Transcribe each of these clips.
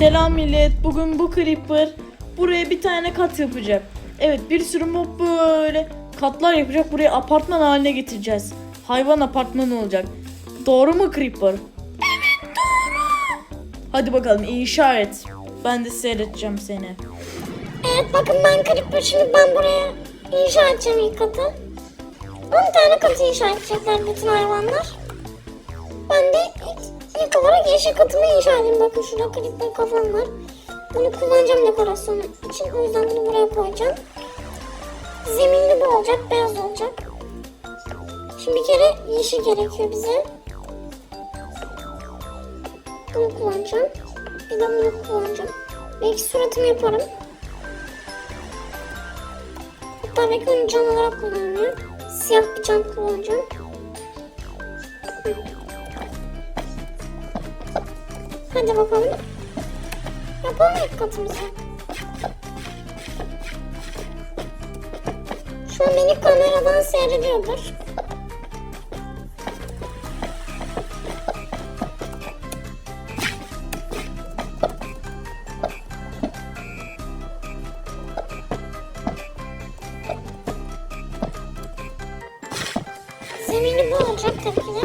Selam millet. Bugün bu creeper buraya bir tane kat yapacak. Evet bir sürü mob böyle katlar yapacak. Burayı apartman haline getireceğiz. Hayvan apartmanı olacak. Doğru mu creeper? Evet doğru. Hadi bakalım inşa et. Ben de seyredeceğim seni. Evet bakın ben Creeper şimdi ben buraya inşa edeceğim ilk katı. 10 tane katı inşa edecekler bütün hayvanlar. Ben de ilk, olarak yeşil katımı inşa edeyim. Bakın şurada Creeper kafam var. Bunu kullanacağım dekorasyon için. O yüzden bunu buraya koyacağım. Zeminli bu olacak, beyaz olacak. Şimdi bir kere yeşil gerekiyor bize. Bunu kullanacağım. Bir de bunu kullanacağım. Belki suratımı yaparım. Hatta belki onu cam olarak kullanacağım. Siyah bir cam kullanacağım. Hadi bakalım. Yapalım ilk katımızı. Şu an beni kameradan seyrediyordur. Zemini bu olacak tabii ki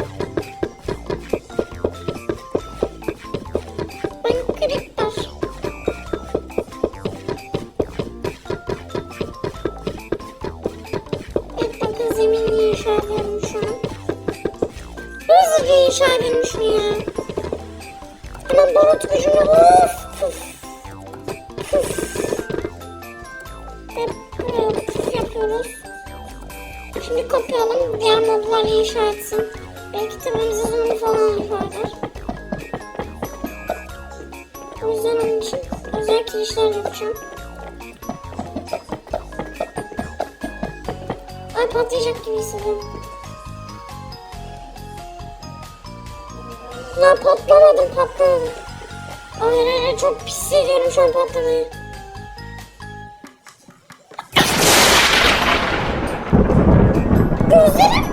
Edelim şunu ya. Hemen barut gücümle of puf. Puf. Ve buraya puf yapıyoruz. Şimdi kapayalım. Diğer modlar inşa etsin. Belki tepemize zombi falan eder. O yüzden onun için özel kirişler yapacağım. Ay patlayacak gibi hissediyorum. Lan patlamadım patlamadım. Hayır hayır çok pis hissediyorum şu an patlamayı. Gözlerim.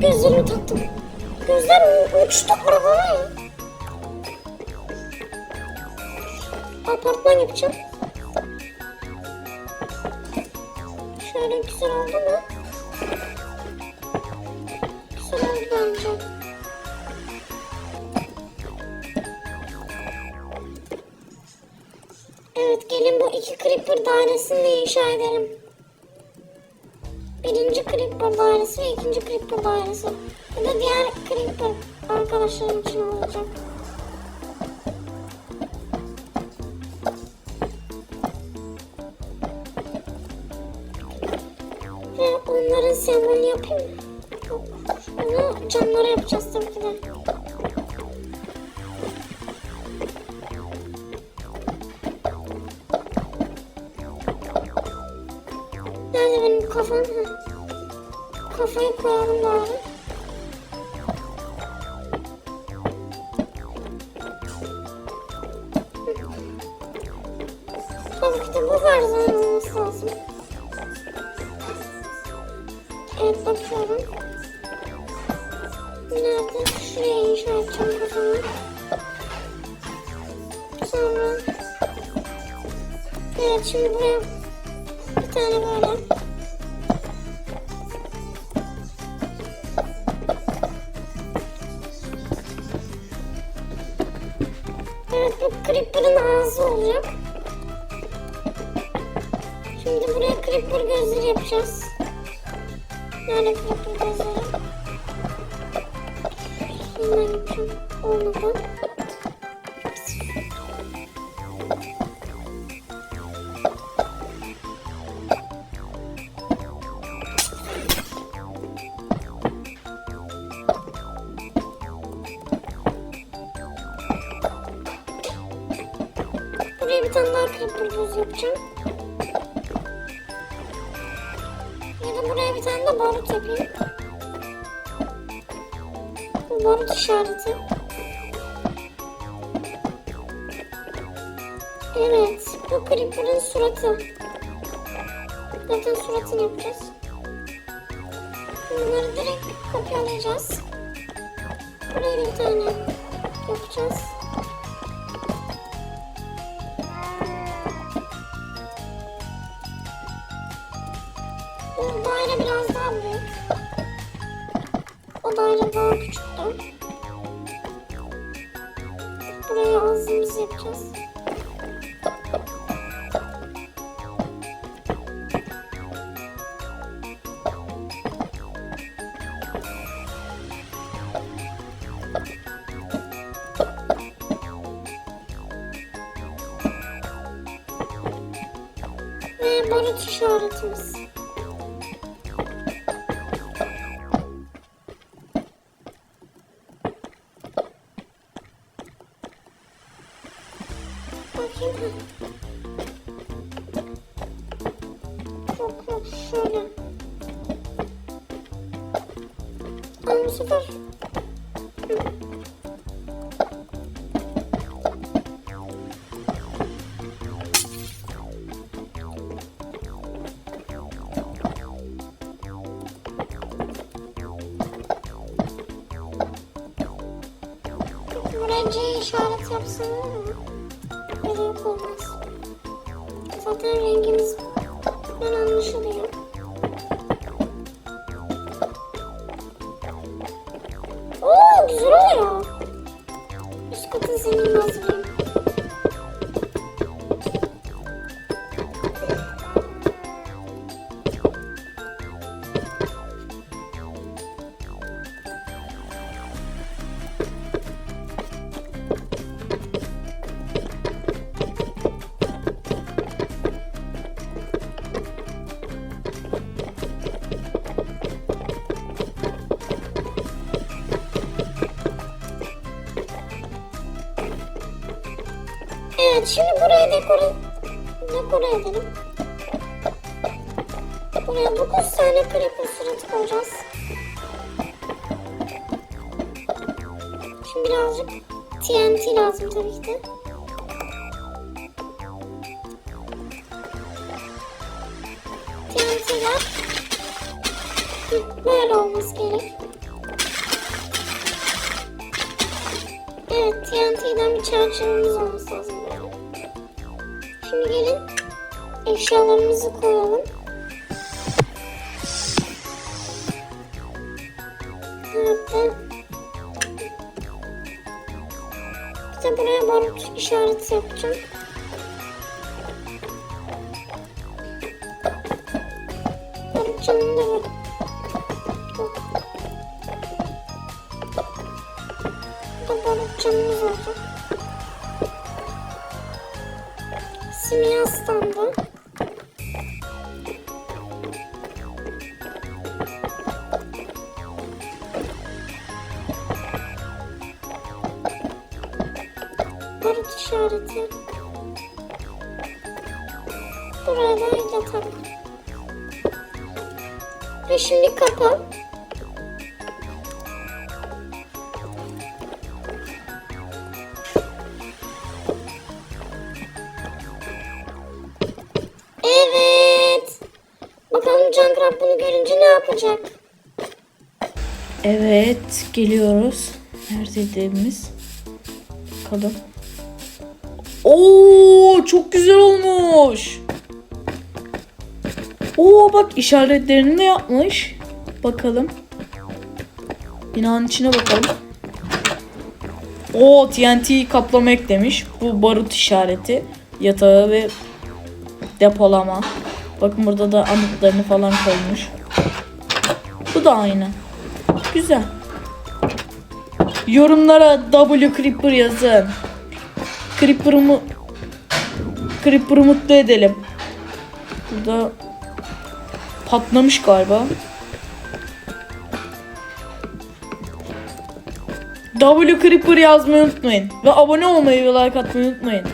Gözlerimi taktım. Gözlerim uçtu arabaya. Apartman yapacağım. Şöyle güzel oldu mu? Creeper dairesini de inşa edelim. Birinci creeper dairesi ve ikinci creeper dairesi. Bu da diğer creeper arkadaşlarım için olacak. Ve onların sembolünü yapayım. Bunu camlara yapacağız tabii ki de. Nerede benim kafam? Kafayı koyalım bari. Tabii bu her zaman olması lazım. Evet bakıyorum. Nerede? Şuraya inşa edeceğim kafamı. Sonra Evet şimdi buraya bir tane böyle. Creeper'ın ağzı olacak. Şimdi buraya Creeper gözleri yapacağız. Nerede Creeper gözleri? Şundan yapacağım. Olmadı. Buraya bir tane daha creeper göz yapacağım. Ya da buraya bir tane de barut yapayım. Barut işareti. Evet, bu creeper'ın suratı. Zaten suratını yapacağız. Bunları direkt kopyalayacağız. Buraya bir tane yapacağız. Bu daire biraz daha büyük. O daire daha küçüktü. Buraya ağzımızı yapacağız. Ve barut işaretimiz. Bakayım. Yok yok şöyle. Ama bu sefer yapsın Zaten rengimiz şimdi buraya dekore, dekore edelim. Buraya 9 tane creeper suratı koyacağız. Şimdi birazcık TNT lazım tabii ki. TNT'ler böyle olması gerek. Evet TNT'den bir çerçevemiz olması lazım. Şimdi gelin eşyalarımızı koyalım. Nerede? İşte buraya barut işareti yapacağım. Barut canını da böyle. İşareti. Buraya da yatak. Ve şimdi kapı. Evet. Bakalım Cankrat bunu görünce ne yapacak? Evet geliyoruz. Neredeydi evimiz? Bakalım. Oo çok güzel olmuş. Oo bak işaretlerini de yapmış. Bakalım. Binanın içine bakalım. O TNT kaplama eklemiş. Bu barut işareti. Yatağı ve depolama. Bakın burada da anıtlarını falan koymuş. Bu da aynı. Güzel. Yorumlara W Creeper yazın. Creeper'ımı Creeper'ı mutlu edelim. Burada patlamış galiba. W Creeper yazmayı unutmayın. Ve abone olmayı ve like atmayı unutmayın.